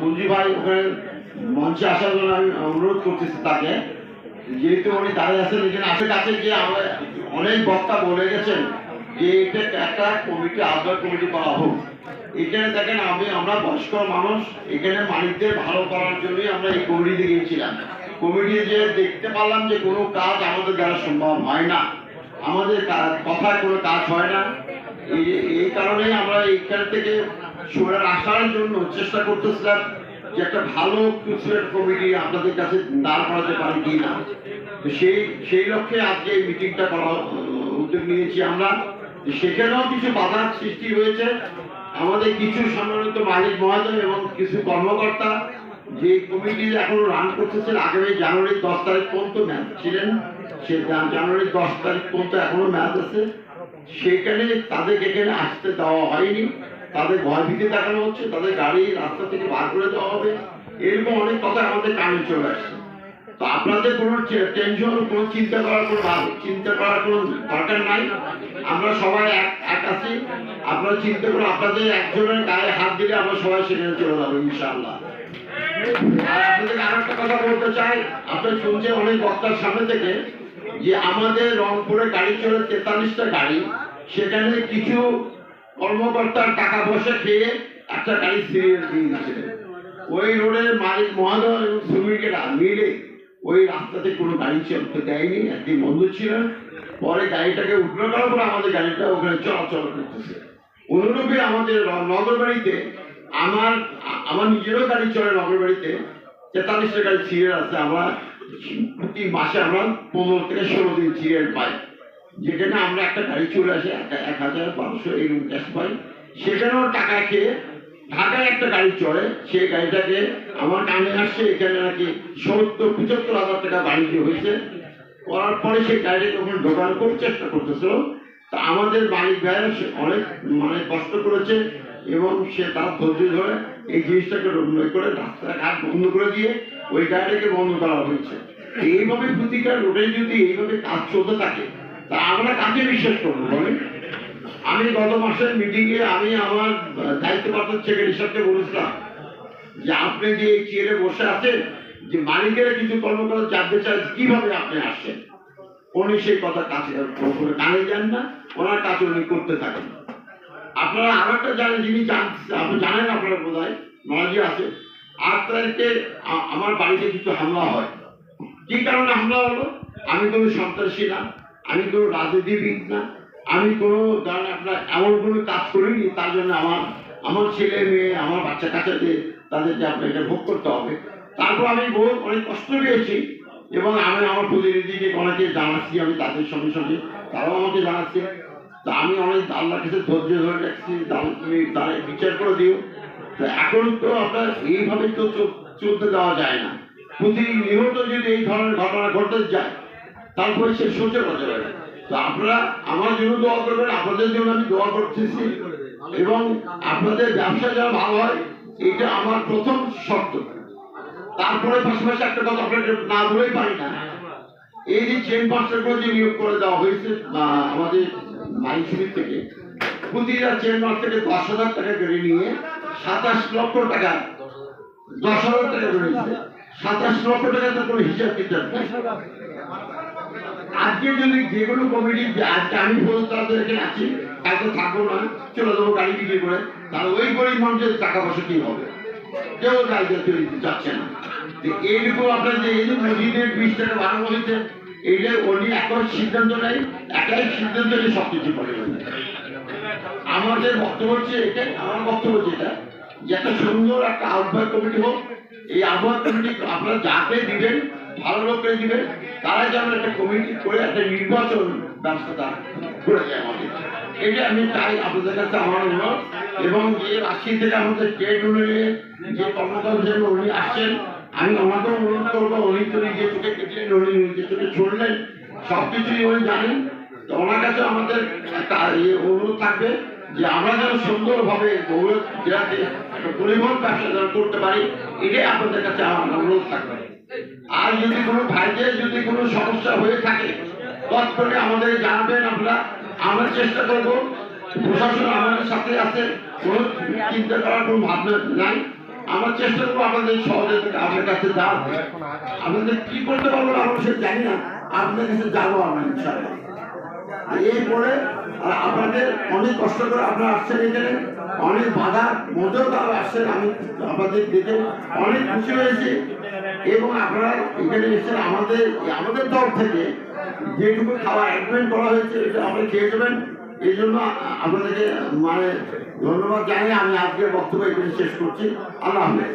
মঞ্জু ভাই ওখানে মঞ্চে আসার জন্য আমি অনুরোধ করতেছি তাকে। যেহেতু উনি দাঁড়িয়ে আছেন, এখানে কাছে যে আমরা অনেক বক্তা বলে গেছেন যে এটা একটা কমিটি আদর কমিটি করা হোক। এখানে দেখেন আমি, আমরা বয়স্ক মানুষ, এখানে মালিকদের ভালো করার জন্যই আমরা এই কমিটিতে গিয়েছিলাম। কমিটি যে দেখতে পারলাম যে কোনো কাজ আমাদের দ্বারা সম্ভব হয় না। আমাদের কথায় কোনো কাজ হয় না। এই কারণেই আমরা এইখান থেকে সরে আসার জন্য চেষ্টা করতেছিলাম যে একটা ভালো একটা কমিটি আপনাদের কাছে দাঁড় করাতে পারি কি না। সেই সেই লক্ষ্যে আজকে এই মিটিংটা আহ, উদ্যোগ নিয়েছি আমরা। সেখানেও কিছু বাধার সৃষ্টি হয়েছে। আমাদের কিছু সম্মানিত মালিক মহোদয় এবং কিছু কর্মকর্তা যে কমিটি এখন রান করতেছেন আগামী জানুয়ারির দশ তারিখ পর্যন্ত ম্যাচ ছিলেন। সে জান- জানুয়ারির দশ তারিখ পর্যন্ত এখনও ম্যাচ আছে। সেখানে তাদেরকে এখানে আসতে দেওয়া হয়নি। তাদের ভয়ভীতি দেখানো হচ্ছে, তাদের গাড়ি রাস্তা থেকে বার করে দেওয়া হবে। এরকম অনেক কথা আমাদের কানে চলে আসছে। তো আপনাদের কোনো টেনশন কোনো চিন্তা করার কোনো চিন্তা করার কোনো দরকার নাই। আমরা সবাই এক এক আছি। আপনারা চিন্তা করে আপনাদের একজনের গায়ে হাত দিলে আমরা সবাই সেখানে চলে যাব, ইনশাআল্লাহ। আর আপনাদেরকে আর একটা কথা বলতে চাই, আপনারা শুনছেন অনেক বক্তার সামনে থেকে যে আমাদের রংপুরে গাড়ি চলে তেতাল্লিশটা গাড়ি, সেখানে কিছু কর্মকর্তার টাকা পয়সা খেয়ে একটা গাড়ি সিরিয়াল দিয়ে দিচ্ছে ওই রোডের মালিক মহোদয় এবং শ্রমিকেরা মিলে ওই রাস্তাতে কোনো গাড়ি চলতে দেয়নি, একদিন বন্ধ ছিল। পরে গাড়িটাকে উঠল করার পর আমাদের গাড়িটা ওখানে চলাচল করতেছে। অনুরূপে আমাদের নগরবাড়িতে আমার আমার নিজেরও গাড়ি চলে নগরবাড়িতে। তেতাল্লিশটা গাড়ি সিরিয়াল আছে আমরা। প্রতি মাসে আমরা পনেরো থেকে ষোলো দিন সিরিয়াল পাই। যেখানে আমরা একটা গাড়ি চলে আসে এক- হাজার বারোশো এরকম ক্যাশ পাই সেখানেও টাকা খেয়ে ঢাকায় একটা গাড়ি চলে সেই গাড়িটাকে আমার কানে আসছে, এখানে নাকি সত্তর, পঁচাত্তর হাজার টাকা বাণিজ্য হয়েছে। করার পরে সেই গাড়িটাকে ওখানে ঢোকানোর খুব চেষ্টা করতেছিল, তা আমাদের মালিক ভাইয়েরা অনেক মানে কষ্ট করেছে এবং সে তার ধৈর্য ধরে এই জিনিসটাকে রক্ষা করে রাস্তাঘাট বন্ধ করে দিয়ে ওই গাড়িটাকে বন্ধ করা হয়েছে। এইভাবে প্রতিটা রোডে যদি এইভাবে কাজ চলতে থাকে তা আমরা কাকে বিশ্বাস করব বলেন? আমি গত মাসের মিটিংয়ে আমি আমার দায়িত্বপ্রাপ্ত সেক্রেটারি সাহেবকে বলেছিলাম যে আপনি যে চেয়ারে বসে আছেন, যে মালিকেরা কিছু কর্মকর্তা জানতে চায় কীভাবে আপনি আসছেন, উনি সেই কথা কাছে কানে যান না, ওনার কাছে উনি করতে থাকেন। আপনারা আর একটা জানেন, যিনি আপনি জানেন আপনারা বোধ হয় নলেজে আছে। আট তারিখে আমার বাড়িতে কিছু হামলা হয়। কি কারণে হামলা হলো? আমি কোনো সন্ত্রাসী না। আমি কোনো রাজনীতিবিদ না। আমি কোনো আপনার এমন কোনো কাজ করিনি, তার জন্য আমার আমার ছেলে মেয়ে, আমার বাচ্চা কাচ্চাদের তাদেরকে আপনার এটা ভোগ করতে হবে। তারপর আমি বহু অনেক কষ্ট পেয়েছি এবং আমি আমার প্রতিনিধিকে অনেকে জানাচ্ছি, আমি তাদের সঙ্গে সঙ্গে তারাও আমাকে জানাচ্ছে। তা আমি অনেক আল্লাহর কাছে ধৈর্য ধরে রাখছি তুমি তারা বিচার করে দিও। তো এখন তো আপনার এইভাবে তো চল- চলতে দেওয়া যায় না। প্রতি নিহত যদি এই ধরনের ঘটনা ঘটতে যায় তারপরে সে সহ্য করতে পারে তো আপনারা আমার জন্য দোয়া করবেন, আপনাদের জন্য আমি দোয়া করতেছি। এবং আপনাদের ব্যবসা যারা ভালো হয়, এটা আমার প্রথম শর্ত। তারপরে পাশাপাশি একটা কথা আপনাকে না বলেই পারি না। এই যে চেন মাস্টারগুলো যে নিয়োগ করে দেওয়া হয়েছে আমাদের সমিতি থেকে, প্রতিটা চেন মাস্টারকে দশ হাজার টাকা করে নিয়ে সাতাশ লক্ষ টাকা, দশ হাজার টাকা করে নিয়েছে। সাতাশ লক্ষ টাকা তো কোনো হিসাব কিতাব আজকে যদি যেগুলো কমিটি আজকে আমি বলতে তাদের এখানে আছি কালকে থাকব না, চলে যাব গাড়ি বিক্রি করে, তাহলে ওই গরিব মানুষের টাকা পয়সা কি হবে? কেউ দিতে চাচ্ছে না। এইরকম আপনার যে এই যে মসজিদের বিশ টাকা বাড়ানো হয়েছে এইটা উনি একই সিদ্ধান্ত নেই একাই সিদ্ধান্ত নিয়ে সব কিছু করে আমাদের বক্তব্য হচ্ছে এটা আমার বক্তব্য যেটা যে একটা সুন্দর একটা আহ্বায়ক কমিটি হোক, এই আহ্বায়ক কমিটি আপনারা যাকে দিবেন ভালো লোককে দিবেন তারা যেন একটা কমিটি করে একটা নির্বাচন ব্যবস্থা করে দেয় আমাদের। এটা আমি চাই আপনাদের কাছে আমার অনুরোধ। এবং যে রাশি থেকে আমাদের ট্রেড ইউনিয়নে যে কর্মকর্তা হিসেবে উনি আসছেন, আমি ওনাকেও অনুরোধ করব, উনি তো নিজে চোখে কেটলেন উনি নিজে চোখে ছড়লেন সব কিছুই উনি জানেন। তো ওনার কাছে আমাদের ইয়ে অনুরোধ থাকবে যে আমরা যেন সুন্দরভাবে গৌরব জেলাতে একটা পরিবহন ব্যবসা যেন করতে পারি, এটাই আপনাদের কাছে আমার অনুরোধ থাকবে। আর যদি কোনো ভাইদের যদি কোনো সমস্যা হয়ে থাকে তৎক্ষণে আমাদের জানাবেন আমরা আমরা চেষ্টা করব, প্রশাসন আমাদের সাথে আছে, কোনো চিন্তা করার কোনো ভাবনা নাই। আমরা চেষ্টা করব আপনাদের সহযোগিতা আপনার কাছে যাওয়ার। আপনাদের কি করতে পারব আমরা সেটা জানি না। আপনাদের কাছে যাব আমরা ইনশাআল্লাহ। এরপরে আপনাদের অনেক কষ্ট করে আপনারা আসছেন এখানে। অনেক বাধা মধ্যেও তারা আসছেন, আমি আপনাদের দেখে অনেক খুশি হয়েছি। এবং আপনারা এখানে এসেছেন আমাদের আমাদের দল থেকে যেটুকু খাওয়া অ্যাডমেন্ট করা হয়েছে, এটা আপনি খেয়ে যাবেন এই জন্য আপনাদেরকে মানে ধন্যবাদ জানিয়ে আমি আজকে বক্তব্য এখানে শেষ করছি। আল্লাহ হাফেজ।